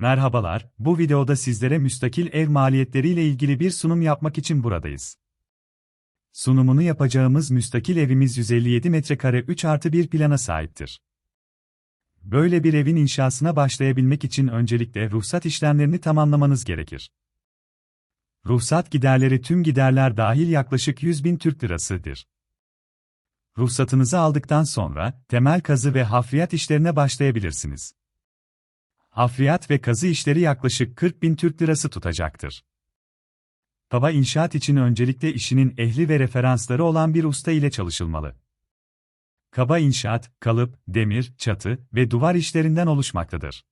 Merhabalar, bu videoda sizlere müstakil ev maliyetleriyle ilgili bir sunum yapmak için buradayız. Sunumunu yapacağımız müstakil evimiz 157 metrekare 3 artı 1 plana sahiptir. Böyle bir evin inşasına başlayabilmek için öncelikle ruhsat işlemlerini tamamlamanız gerekir. Ruhsat giderleri tüm giderler dahil yaklaşık 100 bin Türk lirasıdır. Ruhsatınızı aldıktan sonra, temel kazı ve hafriyat işlerine başlayabilirsiniz. Hafriyat ve kazı işleri yaklaşık 40 bin Türk lirası tutacaktır. Kaba inşaat için öncelikle işinin ehli ve referansları olan bir usta ile çalışılmalı. Kaba inşaat, kalıp, demir, çatı ve duvar işlerinden oluşmaktadır.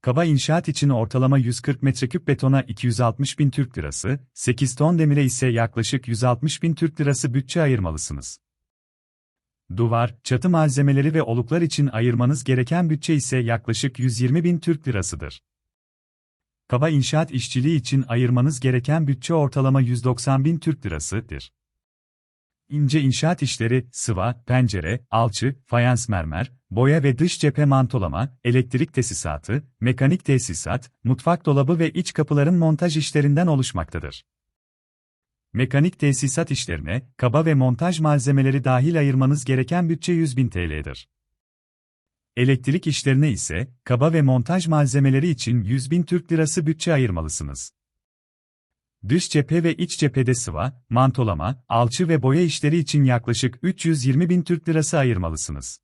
Kaba inşaat için ortalama 140 metreküp betona 260 bin Türk lirası, 8 ton demire ise yaklaşık 160 bin Türk lirası bütçe ayırmalısınız. Duvar, çatı malzemeleri ve oluklar için ayırmanız gereken bütçe ise yaklaşık 120 bin Türk lirasıdır. Kaba inşaat işçiliği için ayırmanız gereken bütçe ortalama 190 bin Türk lirasıdır. İnce inşaat işleri, sıva, pencere, alçı, fayans mermer, boya ve dış cephe mantolama, elektrik tesisatı, mekanik tesisat, mutfak dolabı ve iç kapıların montaj işlerinden oluşmaktadır. Mekanik tesisat işlerine, kaba ve montaj malzemeleri dahil ayırmanız gereken bütçe 100 bin TL'dir. Elektrik işlerine ise, kaba ve montaj malzemeleri için 100 bin Türk lirası bütçe ayırmalısınız. Dış cephe ve iç cephede sıva, mantolama, alçı ve boya işleri için yaklaşık 320 bin Türk lirası ayırmalısınız.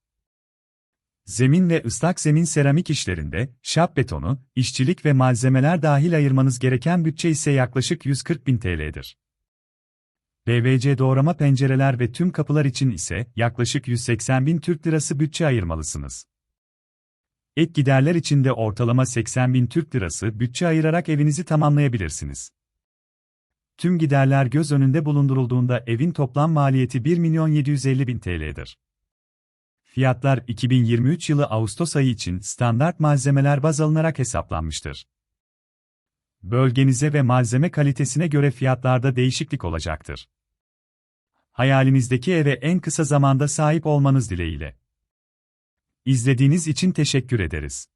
Zemin ve ıslak zemin seramik işlerinde, şap betonu, işçilik ve malzemeler dahil ayırmanız gereken bütçe ise yaklaşık 140 bin TL'dir. PVC doğrama pencereler ve tüm kapılar için ise yaklaşık 180 bin Türk lirası bütçe ayırmalısınız. Ek giderler için de ortalama 80 bin Türk lirası bütçe ayırarak evinizi tamamlayabilirsiniz. Tüm giderler göz önünde bulundurulduğunda evin toplam maliyeti 1 milyon 750 bin TL'dir. Fiyatlar 2023 yılı Ağustos ayı için standart malzemeler baz alınarak hesaplanmıştır. Bölgenize ve malzeme kalitesine göre fiyatlarda değişiklik olacaktır. Hayalinizdeki eve en kısa zamanda sahip olmanız dileğiyle. İzlediğiniz için teşekkür ederiz.